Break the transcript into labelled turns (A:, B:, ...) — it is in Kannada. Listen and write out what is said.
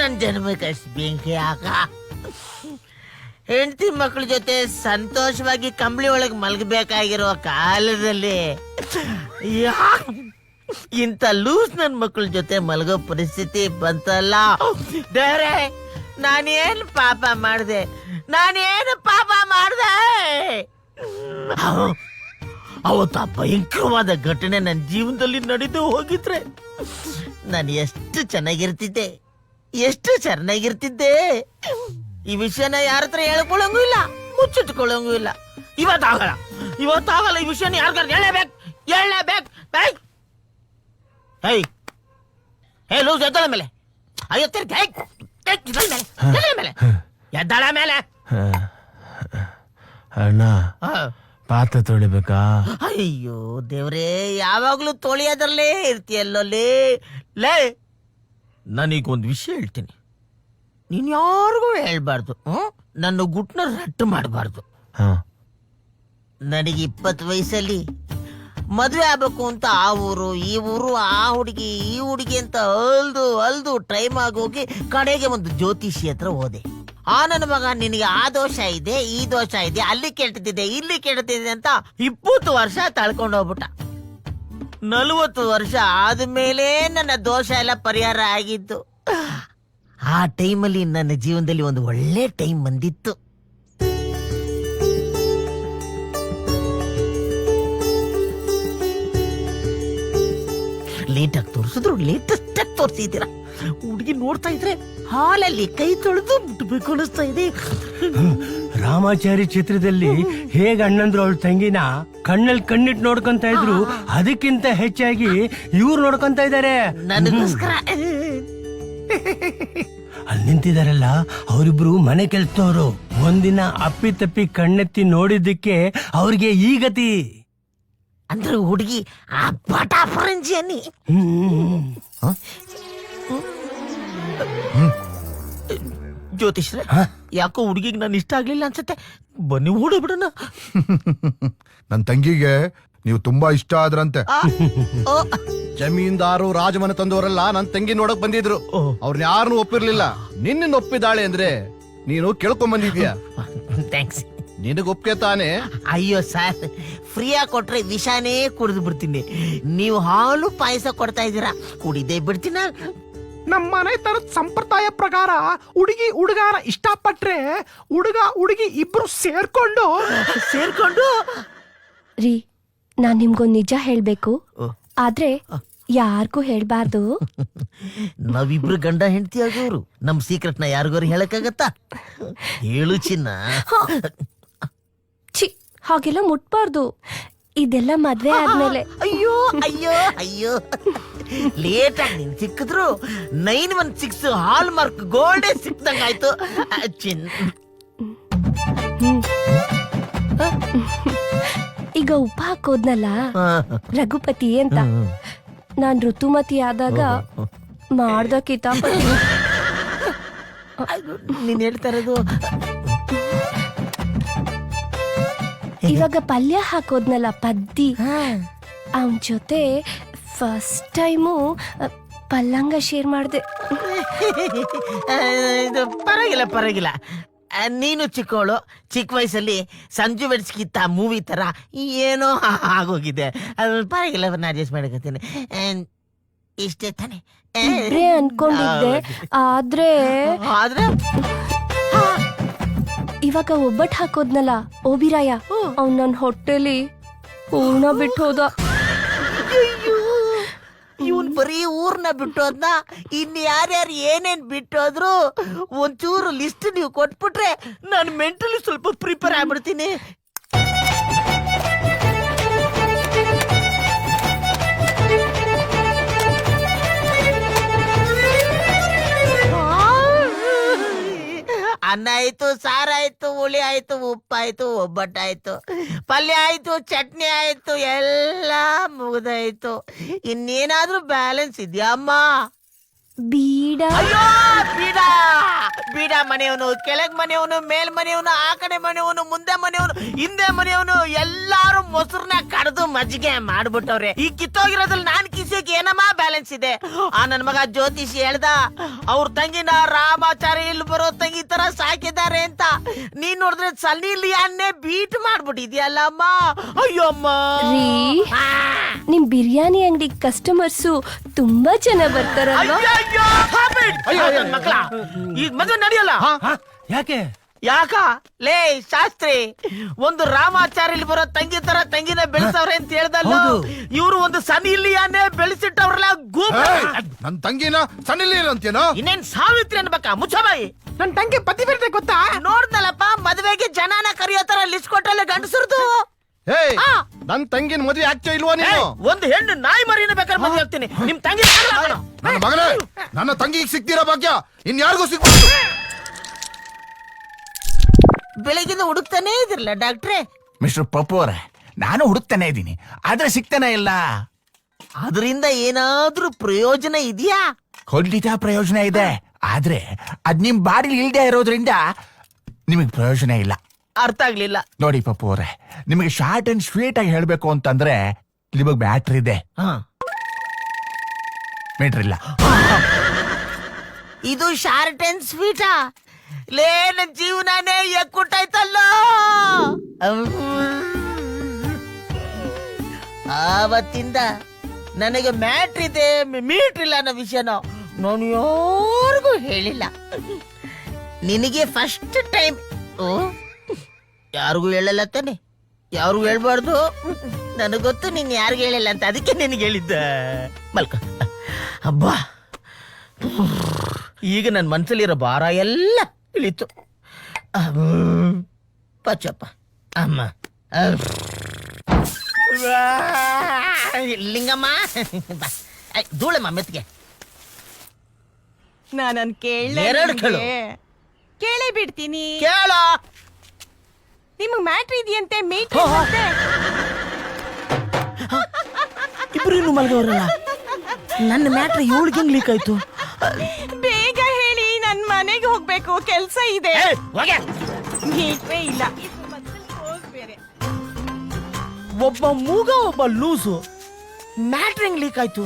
A: ನನ್ನ ಜನ್ಮಕ್ಕೆ ಅಷ್ಟು ಬೆಂಕಿ ಹಾಕ. ಹೆಂಡತಿ ಮಕ್ಕಳ ಜೊತೆ ಸಂತೋಷವಾಗಿ ಕಂಬಳಿ ಒಳಗೆ ಮಲಗಬೇಕಾಗಿರೋ ಕಾಲದಲ್ಲಿ ಯಾ ಇಂಥ ಲೂಸ್ ನನ್ನ ಮಕ್ಕಳ ಜೊತೆ ಮಲಗೋ ಪರಿಸ್ಥಿತಿ ಬಂತಲ್ಲ? ಬೇರೆ ನಾನೇನು ಪಾಪ ಮಾಡಿದೆ? ನಾನೇನು ಪಾಪ ಮಾಡಿದೆ? ಅವತ್ತು ಆ ಭಯಂಕರವಾದ ಘಟನೆ ನನ್ನ ಜೀವನದಲ್ಲಿ ನಡೆದು ಹೋಗಿದ್ರೆ ನಾನು ಎಷ್ಟು ಚೆನ್ನಾಗಿರ್ತಿದ್ದೆ. ಎಷ್ಟು ಚೆನ್ನಾಗಿರ್ತಿದ್ದೆ. ಈ ವಿಷಯನ ಯಾರ ಹತ್ರ ಹೇಳ್ಕೊಳ್ಳಂಗೂ ಇಲ್ಲ ಮುಚ್ಚಿಟ್ಕೊಳ್ಳಂಗೂ ಇಲ್ಲ. ಇವತ್ತಾಗಲ್ಲ ಇವತ್ತಾಗಲ್ಲ ಈ ವಿಷಯನ ಯಾರಿಗಾರ ಹೇಳಬೇಕು ಹೇಳಬೇಕು ಹೇಯ್ ಹೇ ಲೂಸ್ ಎದ್ದಳ ಮೇಲೆ. ಅಯ್ಯೋ ತಿರ್ಗಿ ಮೇಲೆ ಎದ್ದಳ ಮೇಲೆ.
B: ಅಣ್ಣ. ಪಾತ್ರೆ ತೊಳಿಬೇಕಾ?
A: ಅಯ್ಯೋ ದೇವ್ರೇ ಯಾವಾಗ್ಲೂ ತೊಳಿಯೋದ್ರಲ್ಲೇ ಇರ್ತೀಯಲ್ಲೋಲೇ ಲೇ ನಾನೀಗೊಂದು ವಿಷಯ ಹೇಳ್ತೀನಿ. ನೀನು ಯಾರಿಗೂ ಹೇಳ್ಬಾರ್ದು ಹ್ಮ್? ನನ್ನ ಗುಟ್ನ ರಟ್ಟು ಮಾಡಬಾರ್ದು.
B: ಹಾ.
A: ನನಗೆ ಇಪ್ಪತ್ತು ವಯಸ್ಸಲ್ಲಿ ಮದುವೆ ಆಗ್ಬೇಕು ಅಂತ ಆ ಊರು ಈ ಊರು ಆ ಹುಡುಗಿ ಈ ಹುಡುಗಿ ಅಂತ ಅಲ್ದು ಅಲ್ದು ಟೈಮ್ ಆಗೋಗಿ ಕಡೆಗೆ ಒಂದು ಜ್ಯೋತಿಷಿ ಹತ್ರ ಹೋದೆ. ಆ ನನ್ನ ಮಗ ನಿನಗೆ ಆ ದೋಷ ಇದೆ ಈ ದೋಷ ಇದೆ ಅಲ್ಲಿ ಕೆಟ್ಟಿದೆ ಇಲ್ಲಿ ಕೆಡ್ತಿದೆ ಅಂತ ಇಪ್ಪತ್ತು ವರ್ಷ ತಳ್ಕೊಂಡು ಹೋಗ್ಬಿಟ್ಟ ನಲವತ್ತು ವರ್ಷ ಆದ್ಮೇಲೆ ನನ್ನ ದೋಷ ಎಲ್ಲ ಪರಿಹಾರ ಆಗಿತ್ತು. ಆ ಟೈಮಲ್ಲಿ ನನ್ನ ಜೀವನದಲ್ಲಿ ಒಂದು ಒಳ್ಳೆ ಟೈಮ್ ಬಂದಿತ್ತು. ಲೇಟಾಗಿ ತೋರಿಸಿದ್ರು ಲೇಟೆಸ್ಟ್ ಆಗಿ ತೋರಿಸಿದ್ದೀರಾ? ಹುಡುಗಿ ನೋಡ್ತಾ ಇದ್ರೆ ಹಾಲಲ್ಲಿ ಕೈ ತೊಳೆದು ಬಿಟ್ಬೇಕು ಅನಿಸ್ತಾ ಇದೆ.
B: ರಾಮಾಚಾರಿ ಚಿತ್ರದಲ್ಲಿ ಹೇಗ ಅಣ್ಣಂದ್ರು ಅವಳ ತಂಗಿನ ಕಣ್ಣಲ್ಲಿ ಕಣ್ಣಿಟ್ಟು ನೋಡ್ಕೊಂತ ಇದ್ರು ಅದಕ್ಕಿಂತ ಹೆಚ್ಚಾಗಿ ಇವ್ರು ನೋಡ್ಕೊಂತ ಇದಾರೆ.
A: ನನಗೋಸ್ಕರ.
B: ಅಲ್ಲಿ ನಿಂತಿದಾರಲ್ಲ ಅವರಿಬ್ರು ಮನೆ ಕೆಲ್ಸದವ್ರು ಒಂದಿನ ಅಪ್ಪಿ ತಪ್ಪಿ ಕಣ್ಣೆತ್ತಿ ನೋಡಿದ್ದಕ್ಕೆ ಅವ್ರಿಗೆ ಈ ಗತಿ.
A: ಅಂದ್ರೆ ಹುಡುಗಿ ಆ ಬಟ ಅನ್ನಿ
B: ಹ್ಮ್.
A: ಜ್ಯೋತಿಷ್ರೆ ಯಾಕೋ ಹುಡುಗಿಗೆ ನಾನು ಇಷ್ಟ ಆಗ್ಲಿಲ್ಲ ಅನ್ಸುತ್ತೆ. ಬನ್ನಿ ಓಡಿ ಬಿಡೋಣ.
C: ನನ್ನ ತಂಗಿಗೆ ನೀವು ತುಂಬಾ ಇಷ್ಟ ಆದ್ರಂತೆ.
D: ಜಮೀನ್ದಾರು ರಾಜಮನೆ ತಂದವರೆಲ್ಲ ನನ್ ತಂಗಿ ನೋಡಕ್ ಬಂದಿದ್ರು. ಅವ್ರನ್ನ ಯಾರನ್ನೂ ಒಪ್ಪಿರ್ಲಿಲ್ಲ. ನಿನ್ನ ಒಪ್ಪಿದಾಳೆ ಅಂದ್ರೆ ನೀನು ಕೇಳ್ಕೊಂಡ್ ಬಂದಿದ್ಯಾ?
A: ಥ್ಯಾಂಕ್ಸ್
D: ನಿನಗ ಒಪ್ಪಿಗೆ ತಾನೆ?
A: ಅಯ್ಯೋ ಸರ್ ಫ್ರೀಯಾಗಿ ಕೊಟ್ರೆ ವಿಷಾನೇ ಕುಡಿದು ಬಿಡ್ತೀನಿ. ನೀವು ಹಾಲು ಪಾಯಸ ಕೊಡ್ತಾ ಇದ್ದೀರಾ? ಕುಡಿದೇ ಬಿಡ್ತೀನ?
E: ನಮ್ಮ ಮನೆ ತರದ ಸಂಪ್ರದಾಯ ಪ್ರಕಾರ ಹುಡುಗಿ ಹುಡುಗನ ಇಷ್ಟಪಟ್ರೆ ಹುಡುಗ ಹುಡುಗಿ ಇಬ್ರು ಸೇರ್ಕೊಂಡು
A: ಸೇರ್ಕೊಂಡು?
F: ರೀ ನಾನ್ ನಿಮ್ಗೊಂದ್ ನಿಜ ಹೇಳ್ಬೇಕು. ಆದ್ರೆ ಯಾರಿಗೂ ಹೇಳ್ಬಾರ್ದು.
A: ನಾವಿಬ್ರು ಗಂಡ ಹೆಂಡತಿ ಆಗೋರು. ನಮ್ ಸೀಕ್ರೆಟ್ನ ಯಾರಿಗೋರು ಹೇಳಕ್ಕಾಗತ್ತಾ? ಹೇಳು ಚಿನ್ನ.
F: ಛಿ ಹಾಗೆಲ್ಲ ಮುಟ್ಬಾರ್ದು. ಇದೆಲ್ಲ ಮದ್ವೆ ಆದ್ಮೇಲೆ.
A: ಅಯ್ಯೋ ಅಯ್ಯೋ ಅಯ್ಯೋ. ಲೇಟ್ ಆಗಿ ನಿನ್ ಸಿಕ್ಕಿದ್ರು nine one six hallmark ಗೋಲ್ಡೇ ಸಿಕ್ದಂಗಾಯ್ತು ಚಿನ್.
F: ಈಗ ಉಪ್ಪ ಹಾಕೋದ್ನಲ್ಲ? ರಘುಪತಿ ಅಂತ. ನಾನ್ ಋತುಮತಿ ಆದಾಗ ಮಾಡ್ದ ಕಿತಾಪತಿ
A: ನೀನ್ ಹೇಳ್ತಾ ಇರೋದು.
F: ಇವಾಗ ಪಲ್ಯ ಹಾಕೋದ್ನಲ್ಲ ಪದ್ದಿ. ಅವನ್ ಜೊತೆ ಫಸ್ಟ್ ಟೈಮು ಪಲ್ಲಂಗ ಶೇರ್ ಮಾಡ್ದೆ.
A: ಇದು ಪರವಾಗಿಲ್ಲ ಪರವಾಗಿಲ್ಲ. ಆ, ನೀನು ಚಿಕ್ಕವಳು ಚಿಕ್ಕ ವಯಸ್ಸಲ್ಲಿ ಸಂಜು ಬೆಡ್ಸ್ಕಿತ್ತ ಮೂವಿ ಥರ ಏನೋ ಆಗೋಗಿದೆ. ಅದು ಪರವಾಗಿಲ್ಲ ನಾ ಅಡ್ಜಸ್ಟ್ ಮಾಡ್ಕೊತೀನಿ. ಇಷ್ಟೇ ತಾನೆ.
F: ಇಬ್ರೇ ಅನ್ಕೊಂಡಿದ್ದೆ. ಆದ್ರೆ
A: ಆದ್ರೆ?
F: ಇವಾಗ ಒಬ್ಬಟ್ ಹಾಕೋದ್ನಲ್ಲ ಓಬಿರಾಯ. ಅವ್ನ್ ನನ್ ಹೊಟ್ಟೆಲಿ ಪೂರ್ಣ ಬಿಟ್ಟು ಹೋದ
A: ಇವನ್ ಬರೀ ಊರ್ನ ಬಿಟ್ಟೋದ್ನ ಇನ್ ಯಾರ್ಯಾರು ಏನೇನ್ ಬಿಟ್ಟೋದ್ರು ಒಂಚೂರು ಲಿಸ್ಟ್ ನೀವು ಕೊಟ್ಬಿಟ್ರೆ ನಾನು ಮೆಂಟಲಿ ಸ್ವಲ್ಪ ಪ್ರಿಪೇರ್ ಆಗ್ಬಿಡ್ತೀನಿ. ಅನ್ನ ಆಯ್ತು ಸಾರಾಯ್ತು ಹುಳಿ ಆಯ್ತು ಉಪ್ಪಾಯ್ತು ಒಬ್ಬಟ್ಟಾಯ್ತು ಪಲ್ಯ ಆಯ್ತು ಚಟ್ನಿ ಆಯ್ತು ಎಲ್ಲ ಮುಗ್ದಾಯ್ತು. ಇನ್ನೇನಾದ್ರೂ ಬ್ಯಾಲೆನ್ಸ್ ಇದೆಯಾ ಅಮ್ಮ
F: ಬೀಡ.
A: ಅಯ್ಯೋ ಬೀಡ! ಬೀಡ ಮನೆಯವನು ಕೆಳಗ್ ಮನೆಯವನು ಮೇಲ್ ಮನೆಯವನು ಆ ಕಡೆ ಮನೆಯವನು ಮುಂದೆ ಮನೆಯವನು ಹಿಂದೆ ಮನೆಯವನು ಎಲ್ಲಾರು ಮೊಸರನ್ನ ಕಡ್ದು ಮಜ್ಜಿಗೆ ಮಾಡ್ಬಿಟ್ಟವ್ರೆ. ಈ ಕಿತ್ತೋಗಿರೋದ್ರಲ್ಲಿ ನಾನ್ ಕಿಸಿಯಕ್ಕೆ ಏನಮ್ಮ ಬ್ಯಾಲೆನ್ಸ್ ಇದೆ? ಆ ನನ್ ಮಗ ಜ್ಯೋತಿಷಿ ಹೇಳ್ದ ಅವ್ರ ತಂಗಿನ ರಾಮಾಚಾರಿ ಇಲ್ಲಿ ಬರೋ ತಂಗಿ ತರ ಸಾಕಿದ್ದಾರೆ ಅಂತ. ನೀನ್ ನೋಡಿದ್ರೆ ಸನ್ನಿ ಲಿಯಾನ್ನೇ ಬೀಟ್ ಮಾಡ್ಬಿಟ್ಟಿದ್ಯಲ್ಲಮ್ಮ. ಅಯ್ಯಮ್ಮ.
F: ರೀ
A: ಆ.
F: ನಿಮ್ ಬಿರಿಯಾನಿ ಅಂಗಡಿ ಕಸ್ಟಮರ್ಸು ತುಂಬಾ ಜನ ಬರ್ತಾರಲ್ವಾ?
A: ಅಯ್ಯಯ್ಯೋ. ನನ್ ಮಕ್ಳ ಈಗ ಮದುವೆ ನಡೆಯಲ್ಲ?
B: ಹ? ಯಾಕೆ?
A: ಯಾಕ? ಲೇ ಶಾಸ್ತ್ರಿ ಒಂದು ರಾಮಾಚಾರ್ಯಲ್ಲಿ ಬರೋ ತಂಗಿ ತರ ತಂಗಿನ ಬೆಳೆಸವ್ರೆ ಅಂತ ಹೇಳ್ದಲ್ಲ. ಇವ್ರು ಒಂದು ಸನಿ ಇಲ್ಲಿಯಾನೆ ಬೆಳೆಸಿಟ್ಟವ್ರಲ್ಲ ಗೂಬ.
C: ನನ್ ತಂಗಿನ ಸಣ್ಣಿಲಿ ಅಂತೇನೋ
A: ಇನ್ನೇನ್ ಸಾವಿತ್ರಿ ಅನ್ಬೇಕಾ? ಮುಚ್ಚಬಾಯಿ.
E: ನನ್ ತಂಗಿ ಪತಿ ಬರ್ತೇ ಗೊತ್ತಾ?
A: ನೋಡ್ದಲ್ಲಪ್ಪ ಮದ್ವೆಗೆ ಜನನ ಕರಿಯೋ ತರ ಲಿಸ್ಟ್ ಕೊಟ್ಟಲ್ಲ ಗಂಡಸರ್ದು.
D: ಹೇ
A: ಆ.
D: ನನ್ ತಂಗಿನ ಮದ್ವೆ ಆಗ್ತಾ ಇಲ್ವಾ ನೀನು?
A: ಒಂದು ಹೆಣ್ಣು ನಾಯಿ ಮರಿನ ಬೇಕಾದ್ರೆ ಮದ್ವೆ ಆಗ್ತೀನಿ. ನಿಮ್ ತಂಗಿ
C: ನನ್ನ ಮಗನೇ ನನ್ನ ತಂಗಿಗೆ ಸಿಕ್ತೀರಾ ಭಾಗ್ಯ? ಇನ್ಯಾರಿಗೂ ಸಿಗ್ಬಾರ್ದು?
A: ಬೆಳಗಿಂದ ಹುಡುಕ್ತಾನೇ ಇದಿರಲ್ಲ ಡಾಕ್ಟ್ರೇ?
G: ಮಿಸ್ಟರ್ ಪಪ್ಪು ಅವರೇ ನಾನು ಹುಡುಕ್ತಾನೆ ಇದ್ದೀನಿ. ಆದ್ರೆ ಸಿಗ್ತಾನೆ ಇಲ್ಲ.
A: ಅದರಿಂದ ಏನಾದ್ರೂ ಪ್ರಯೋಜನ ಇದೆಯಾ?
G: ಖಂಡಿತ ಪ್ರಯೋಜನ ಇದೆ. ಆದ್ರೆ ಅದ್ ನಿಮ್ ಬಾಡಿಲಿ ಇಲ್ದೇ ಇರೋದ್ರಿಂದ ನಿಮಗೆ ಪ್ರಯೋಜನ ಇಲ್ಲ.
A: ಅರ್ಥ ಆಗ್ಲಿಲ್ಲ.
G: ನೋಡಿ ಪಪ್ಪು ಅವರೇ ನಿಮಗೆ ಶಾರ್ಟ್ ಅಂಡ್ ಸ್ವೀಟ್ ಆಗಿ ಹೇಳ್ಬೇಕು ಅಂತಂದ್ರೆ ನಿಮಗೆ ಬ್ಯಾಟ್ರಿ ಇದೆ.
A: ಹಾ.
G: ಮೀಟರ್ ಇಲ್ಲ.
A: ಇದು ಶಾರ್ಟ್ ಅಂಡ್ ಸ್ವೀಟಾ ಲೇ ನನ್ನ ಜೀವನನೇ ಎಕ್ಕುಟ್ಟಾಯ್ತಲ್ಲ ಆವತ್ತಿಂದ ನನಗೆ ಮ್ಯಾಟ್ರ್ ಇದೆ ಮೀಟ್ರ್ ಇಲ್ಲ ಅನ್ನೋ ವಿಷಯನ ನಾನು ಯಾರಿಗೂ ಹೇಳಿಲ್ಲ. ನಿನಗೆ ಫಸ್ಟ್ ಟೈಮ್ ಯಾರಿಗೂ ಹೇಳಲ್ಲ ತಾನೆ? ಯಾರಿಗೂ ಹೇಳ್ಬಾರ್ದು? ನನಗೆ ಗೊತ್ತು ನೀನ್ ಯಾರಿಗೂ ಹೇಳಿಲ್ಲ ಅಂತ ಅದಕ್ಕೆ ನಿನಗೆ ಹೇಳಿದ್ದ. ಮಲ್ಕ. ಅಬ್ಬಾ. ಈಗ ನನ್ನ ಮನ್ಸಲ್ಲಿರೋ ಭಾರ ಎಲ್ಲ ಇಳಿತು ಪಚ್ಚಪ್ಪ. ಅಮ್ಮ. ಲಿಂಗಮ್ಮ. ಬಾ. ಐ, ಧೂಳಮ್ಮ ಮೆತ್ತಿಗೆ.
H: ನಾನನ್ ಕೇಳ
A: ಎರಡು ಕೇಳು.
H: ಕೇಳೇ ಬಿಡ್ತೀನಿ.
A: ಕೇಳ.
H: ನಿಮಗ್ ಮ್ಯಾಟ್ರ್ ಇದೆಯಂತೆ ಮೀಟ್
A: ಇಬ್ರು ಇನ್ನು ಮಲಗವ್ರಲ್ಲ ನನ್ನ ಮ್ಯಾಟ್ರ್ ಏಳ್ಗೆ ಲೀಕ್ ಆಯ್ತು?
H: ಬೇಗ ನನ್ ಮನೆಗೆ ಹೋಗ್ಬೇಕು ಕೆಲ್ಸ ಇದೆ.
A: ಹೋಗೆ.
H: ಇಲ್ಲ. ಬೇರೆ
A: ಒಬ್ಬ ಮೂಗ ಒಬ್ಬ ಲೂಸು. ಮ್ಯಾಟ್ರಿಂಗ್ ಲೀಕ್ ಆಯ್ತು.